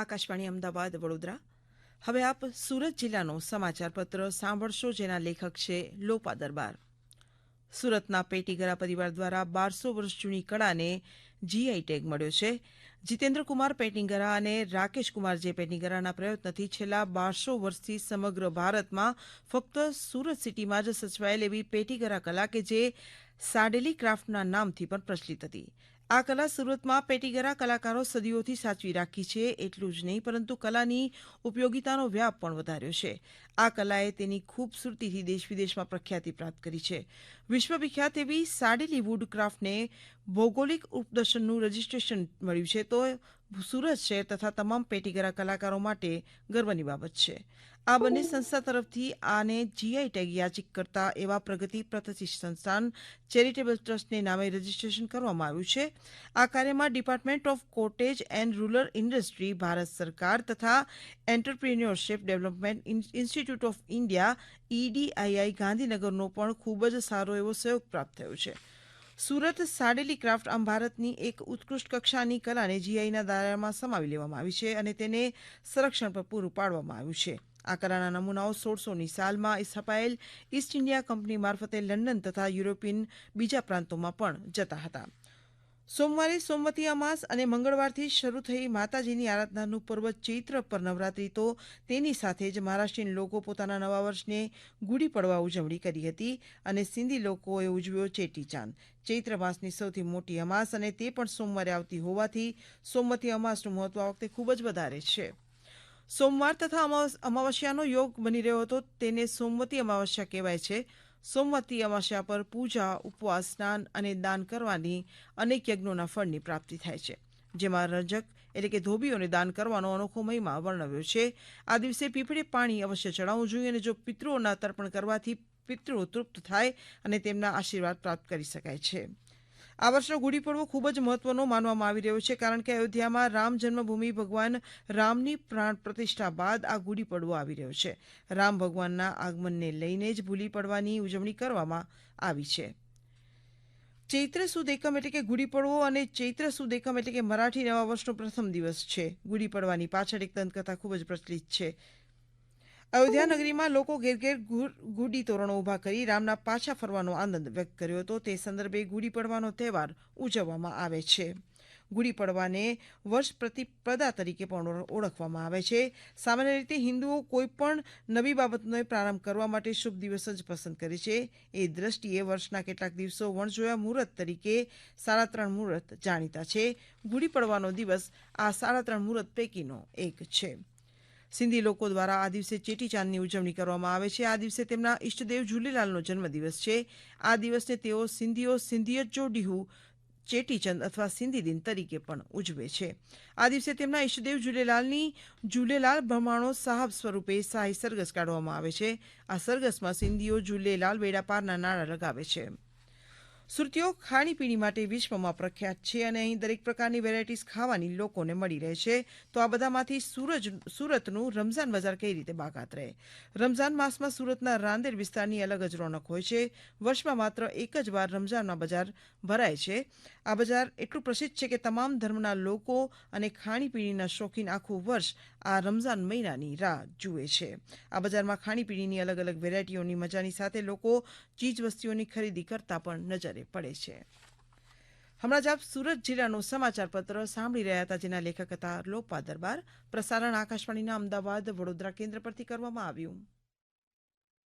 આકાશવાણી અમદાવાદ, વડોદરા. હવે આપ સુરત જિલ્લાનો સમાચાર પત્ર સાંભળશો, જેના લેખક છે લોપા દરબાર. સુરતના પેટીગરા પરિવાર દ્વારા બારસો વર્ષ જૂની કળાને જીઆઈ ટેગ મળ્યો છે. જીતેન્દ્રકુમાર પેટિંગરા અને રાકેશ કુમાર જે પેટિંગરાના પ્રયત્નથી છેલ્લા બારસો વર્ષથી સમગ્ર ભારતમાં ફક્ત સુરત સિટીમાં જ સચવાયેલ એવી પેટીગરા કલા કે જે સાડેલી ક્રાફ્ટના નામથી પણ પ્રચલિત હતી. આ કલા સુરતમાં પેટીગરા કલાકારો સદીઓથી સાચવી રાખી છે, એટલું જ નહીં, પરંતુ કલાની ઉપયોગિતાનો વ્યાપ પણ વધાર્યો છે. આ કલાએ તેની ખૂબસૂરતીથી દેશ વિદેશમાં પ્રખ્યાતિ પ્રાપ્ત કરી છે. વિશ્વવિખ્યાત એવી સાડેલી વુડક્રાફ્ટને ભૌગોલિક ઉપદર્શનનું રજીસ્ટ્રેશન મળ્યું છે, તો સુરત શહેર તથા તમામ પેટીગરા કલાકારો માટે ગર્વની બાબત છે. આ બંને સંસ્થા તરફથી આને જીઆઈ ટેગ યાચિક કરતા એવા પ્રગતિ પ્રતિષ્ઠિત સંસ્થાન ચેરિટેબલ ટ્રસ્ટને નામે રજીસ્ટ્રેશન કરવામાં આવ્યું છે. આ કાર્યમાં department of cottage and rural industry, Bharat સરકાર તથા entrepreneurship development institute of India EDII ગાંધીનગરનો પણ ખૂબ જ સારો એવો સહયોગ પ્રાપ્ત થયો છે. સુરત સાડેલી ક્રાફ્ટ આમ ભારતની એક ઉત્કૃષ્ટ કક્ષાની કલાને જીઆઈના દાયરામાં સમાવી લેવામાં આવી છે અને તેને સંરક્ષણ પર પૂરું પાડવામાં આવ્યું છે. આ કલાના નમૂનાઓ સોળસોની સાલમાં સ્થપાયેલ ઈસ્ટ ઇન્ડિયા કંપની મારફતે લંડન તથા યુરોપિયન બીજા પ્રાંતોમાં પણ જતા હતા. સોમવારે સોમવતી અમાસ અને મંગળવારથી શરૂ થઈ માતાજીની આરાધનાનું પર્વ ચૈત્ર પર નવરાત્રી તો તેની સાથે જ મહારાષ્ટ્રીયન લોકો પોતાના નવા વર્ષને ગુડી પડવા ઉજવણી કરી હતી અને સિંધી લોકોએ ઉજવ્યો ચેટીચાંદ. ચૈત્ર માસની સૌથી મોટી અમાસ અને તે પણ સોમવારે આવતી હોવાથી સોમવતી અમાસનું મહત્વ આ વખતે ખૂબ જ વધારે છે. સોમવાર તથા અમાવસ્યાનો યોગ બની રહ્યો હતો તેને સોમવતી અમાવસ્યા કહેવાય છે. સોમવતી અમાસ્યા પર પૂજા, ઉપવાસ, સ્નાન અને દાન કરવાની અનેક યજ્ઞોના ફળની પ્રાપ્તિ થાય છે. જેમાં રજક એટલે કે ધોબીઓને દાન કરવાનો અનોખો મહિમા વર્ણવ્યો છે. આ દિવસે પીપળે પાણી અવશ્ય ચડાવવું જોઈએ અને જો પિતૃઓના તર્પણ કરવાથી પિતૃઓ તૃપ્ત થાય અને તેમના આશીર્વાદ પ્રાપ્ત કરી શકાય છે. આ વર્ષનો ગુડી પડવો ખૂબ જ મહત્વનો માનવામાં આવી રહ્યો છે, કારણ કે અયોધ્યામાં રામ જન્મભૂમિ ભગવાન રામની પ્રાણ પ્રતિષ્ઠા બાદ આ ગુડી પડવો આવી રહ્યો છે. રામ ભગવાનના આગમનને લઈને જ ભૂલી પડવાની ઉજવણી કરવામાં આવી છે. ચૈત્ર સુદ એકમ એટલે કે ગુડી પડવો અને ચૈત્ર સુદ એકમ એટલે કે મરાઠી નવા વર્ષનો પ્રથમ દિવસ છે. ગુડી પડવાની પાછળ એક દંતકથા ખૂબ જ પ્રચલિત છે. અયોધ્યા નગરીમાં લોકો ઘેર ઘેર ગુડી તોરણો ઊભા કરી રામના પાછા ફરવાનો આનંદ વ્યક્ત કર્યો હતો. તે સંદર્ભે ગુડી પડવાનો તહેવાર ઉજવવામાં આવે છે. ગુડી પડવાને વર્ષ પ્રતિપદા તરીકે પણ ઓળખવામાં આવે છે. સામાન્ય રીતે હિન્દુઓ કોઈ પણ નવી બાબતનો પ્રારંભ કરવા માટે શુભ દિવસ જ પસંદ કરે છે. એ દ્રષ્ટિએ વર્ષના કેટલાક દિવસો વણજોયા મુહૂર્ત તરીકે સાડા ત્રણ મુહૂર્ત જાણીતા છે. ગુડી પડવાનો દિવસ આ સાડા ત્રણ મુહૂર્ત પૈકીનો એક છે. સિંધી લોકો દ્વારા આ દિવસે ચેટીચાંદની ઉજવણી કરવામાં આવે છે. આ દિવસે તેમના ઈષ્ટદેવ ઝૂલેલાલનો જન્મદિવસ છે. આ દિવસને તેઓ સિંધીઓ સિંધિયત જોડીહુ ચેટીચંદ અથવા સિંધી દિન તરીકે પણ ઉજવે છે. આ દિવસે તેમના ઈષ્ટદેવ ઝૂલેલાલની ઝૂલેલાલ બ્રહ્માણો સાહબ સ્વરૂપે શાહી સરઘસ કાઢવામાં આવે છે. આ સરઘસમાં સિંધીઓ ઝૂલેલાલ વેડાપારના નાણાં લગાવે છે. સુરતીઓ ખાણીપીણી માટે વિશ્વમાં પ્રખ્યાત છે અને અહીં દરેક પ્રકારની વેરાયટીઝ ખાવાની લોકોને મળી રહે છે. તો આ બધામાંથી સુરજ, સુરતનું રમઝાન બજાર કઈ રીતે બાકાત રહે? રમઝાન માસમાં સુરતના રાંદેર વિસ્તારની અલગ જ રોનક હોય છે. વર્ષમાં માત્ર એક જ વાર રમઝાનના બજાર ભરાય છે. આ બજાર એટલું પ્રસિદ્ધ છે કે તમામ ધર્મના લોકો અને ખાણીપીણીના શોખીન આખું વર્ષ આ રમઝાન મહિનાની રાહ જુએ છે. આ બજારમાં ખાણીપીણીની અલગ અલગ વેરાયટીઓની મજાની સાથે લોકો ચીજ વસ્તુઓની ખરીદી કરતા પણ નજરે પડે છે. હમણાં જ આપ સુરત જિલ્લાનું સમાચાર પત્ર સાંભળી રહ્યા હતા, જેના લેખક હતા લોપા દરબાર. પ્રસારણ આકાશવાણીના અમદાવાદ વડોદરા કેન્દ્ર પરથી કરવામાં આવ્યું.